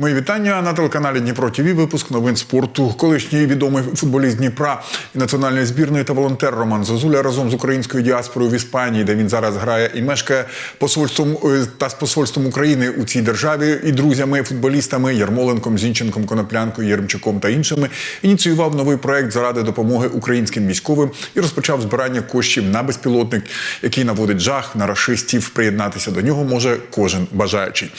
Мої вітання на телеканалі Дніпро ТВ. Випуск новин спорту. Колишній відомий футболіст Дніпра і національної збірної та волонтер Роман Зозуля разом з українською діаспорою в Іспанії, де він зараз грає і мешкає посольством е, та з посольством України у цій державі і друзями, футболістами Ярмоленком, Зінченком, Коноплянкою, Єремчуком та іншими. Ініціював новий проект заради допомоги українським військовим і розпочав збирання коштів на безпілотник, який наводить жах на рашистів. Приєднатися до нього може кожен бажаючий.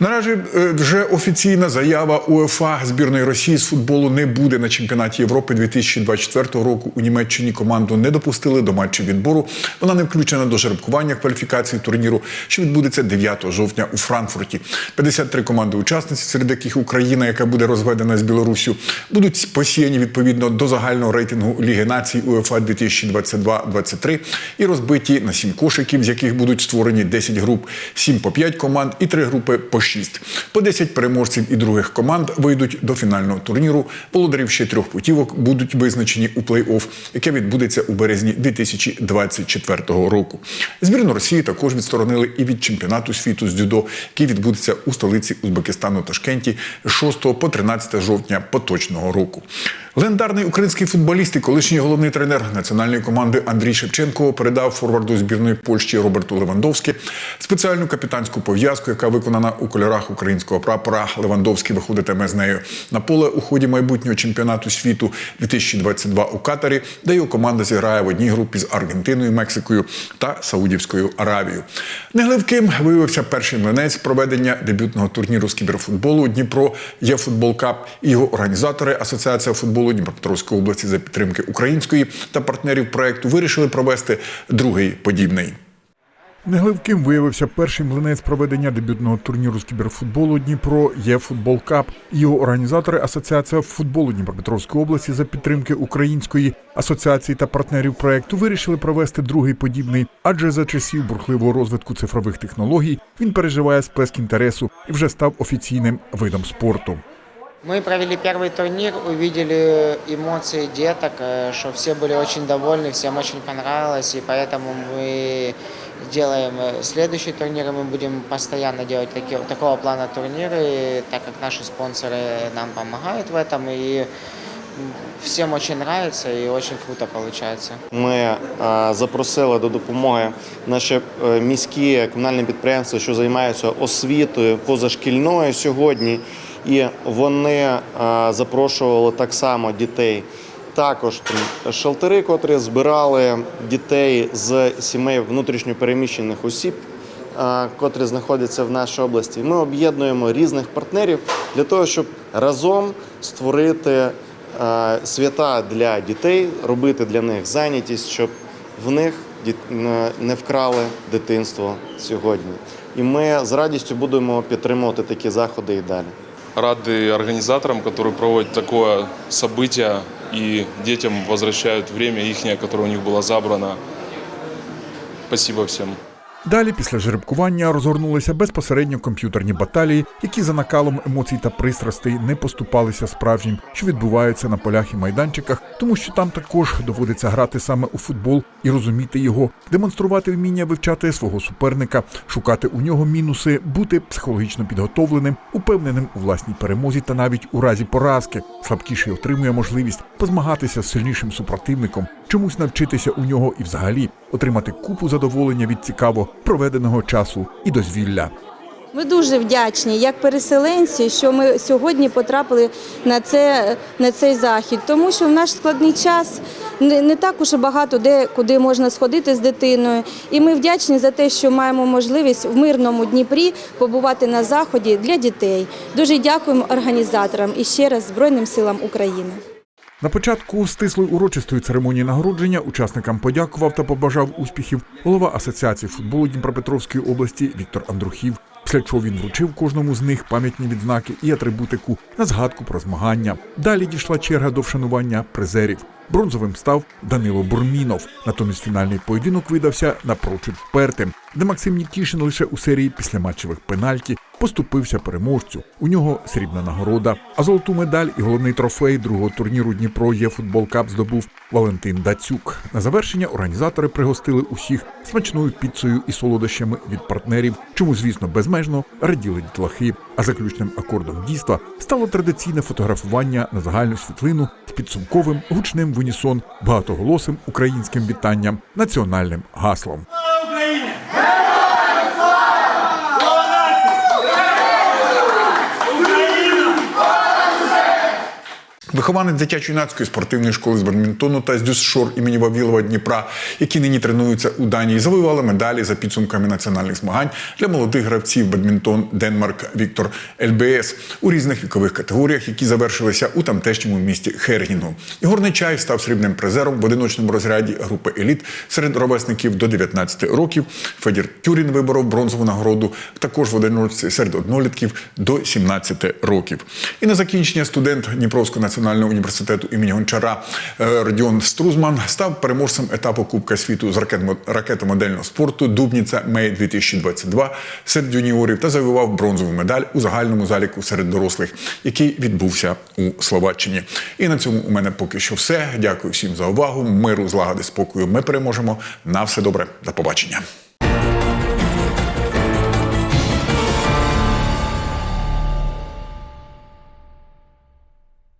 Наразі е, вже офіційна заява УЕФА збірної Росії з футболу не буде на чемпіонаті Європи 2024 року. У Німеччині команду не допустили до матчів відбору. Вона не включена до жеребкування кваліфікації турніру, що відбудеться 9 жовтня у Франкфурті. 53 команди учасниці, серед яких Україна, яка буде розведена з Білоруссю, будуть посіяні відповідно до загального рейтингу Ліги націй УЕФА 2022-23 і розбиті на 7 кошиків, з яких будуть створені 10 груп, 7 по 5 команд і 3 групи по 6. По 10 переможців і других команд вийдуть до фінального турніру. Володарів ще трьох путівок будуть визначені у плей-офф, яке відбудеться у березні 2024 року. Збірну Росії також відсторонили і від чемпіонату світу з дзюдо, який відбудеться у столиці Узбекистану Ташкенті з 6 по 13 жовтня поточного року. Легендарний український футболіст і колишній головний тренер національної команди Андрій Шевченко передав форварду збірної Польщі Роберту Левандовські спеціальну капітанську пов'язку, яка виконана у кольорах українського прапора. Левандовський виходитиме з нею на поле у ході майбутнього чемпіонату світу 2022 у Катарі, де його команда зіграє в одній групі з Аргентиною, Мексикою та Саудівською Аравією. Негливким виявився перший млинець проведення дебютного турніру з кіберфутболу Дніпро є футбол Кап його організатори Асоціація футболу Дніпропетровської області за підтримки української та партнерів проекту вирішили провести другий подібний. Негливким виявився перший млинець проведення дебютного турніру з кіберфутболу Дніпро є футбол Кап. Його організатори Асоціація футболу Дніпропетровської області за підтримки української асоціації та партнерів проекту вирішили провести другий подібний, адже за часів бурхливого розвитку цифрових технологій він переживає сплеск інтересу і вже став офіційним видом спорту. Мы провели первый турнир, увидели эмоции деток, э, что все были очень довольны, всем очень понравилось, и поэтому мы делаем э, следующий турнир, и мы будем постоянно делать такие, такого плана турниры, так как наши спонсоры нам помогают в этом, и м, всем очень нравится и очень круто получается. Ми е, запросили до допомоги наші е, міські комунальні підприємства, що займаються освітою позашкільною сьогодні, і вони е, запрошували так само дітей. Також шелтери, котрі збирали дітей з сімей внутрішньопереміщених осіб, е, котрі знаходяться в нашій області. Ми об'єднуємо різних партнерів для того, щоб разом створити е, свята для дітей, робити для них зайнятість, щоб в них не вкрали дитинство сьогодні. І ми з радістю будемо підтримувати такі заходи і далі рады организаторам, которые проводят такое событие и детям возвращают время ихнее, которое у них было забрано. Спасибо всем. Далі, після жеребкування, розгорнулися безпосередньо комп'ютерні баталії, які за накалом емоцій та пристрастей не поступалися справжнім, що відбуваються на полях і майданчиках, тому що там також доводиться грати саме у футбол і розуміти його, демонструвати вміння вивчати свого суперника, шукати у нього мінуси, бути психологічно підготовленим, упевненим у власній перемозі та навіть у разі поразки. Слабкіший отримує можливість позмагатися з сильнішим супротивником, чомусь навчитися у нього і взагалі отримати купу задоволення від цікаво проведеного часу і дозвілля. Ми дуже вдячні, як переселенці, що ми сьогодні потрапили на, це, на цей захід, тому що в наш складний час не, не так уж багато де куди можна сходити з дитиною. І ми вдячні за те, що маємо можливість в мирному Дніпрі побувати на заході для дітей. Дуже дякуємо організаторам і ще раз Збройним силам України. На початку стислої урочистої церемонії нагородження учасникам подякував та побажав успіхів голова Асоціації футболу Дніпропетровської області Віктор Андрухів. Після чого він вручив кожному з них пам'ятні відзнаки і атрибутику на згадку про змагання. Далі дійшла черга до вшанування призерів. Бронзовим став Данило Бурмінов. Натомість фінальний поєдинок видався напрочуд впертим, де Максим Нікішин лише у серії післяматчевих пенальті поступився переможцю. У нього срібна нагорода. А золоту медаль і головний трофей другого турніру Дніпро є футбол Кап здобув Валентин Дацюк. На завершення організатори пригостили усіх смачною піцею і солодощами від партнерів, чому, звісно, безмежно раділи дітлахи. А заключним акордом дійства стало традиційне фотографування на загальну світлину з підсумковим гучним в унісон багатоголосим українським вітанням, національним гаслом. Вихованець дитячо-юнацької спортивної школи з бадмінтону та з Дюсшор імені Вавілова Дніпра, які нині тренуються у Данії, завоювали медалі за підсумками національних змагань для молодих гравців бадмінтон Денмарк Віктор ЛБС у різних вікових категоріях, які завершилися у тамтешньому місті Хергінгу. Ігор Нечаєв став срібним призером в одиночному розряді групи еліт серед ровесників до 19 років. Федір Тюрін виборов бронзову нагороду також в одиночці серед однолітків до 17 років. І на закінчення студент Дніпровського національного університету імені Гончара е, Родіон Струзман став переможцем етапу Кубка світу з ракет- ракетомодельного спорту Дубніця Мей 2022 серед юніорів та завоював бронзову медаль у загальному заліку серед дорослих, який відбувся у Словаччині. І на цьому у мене поки що все. Дякую всім за увагу. Миру, злагоди, спокою. Ми переможемо. На все добре. До побачення.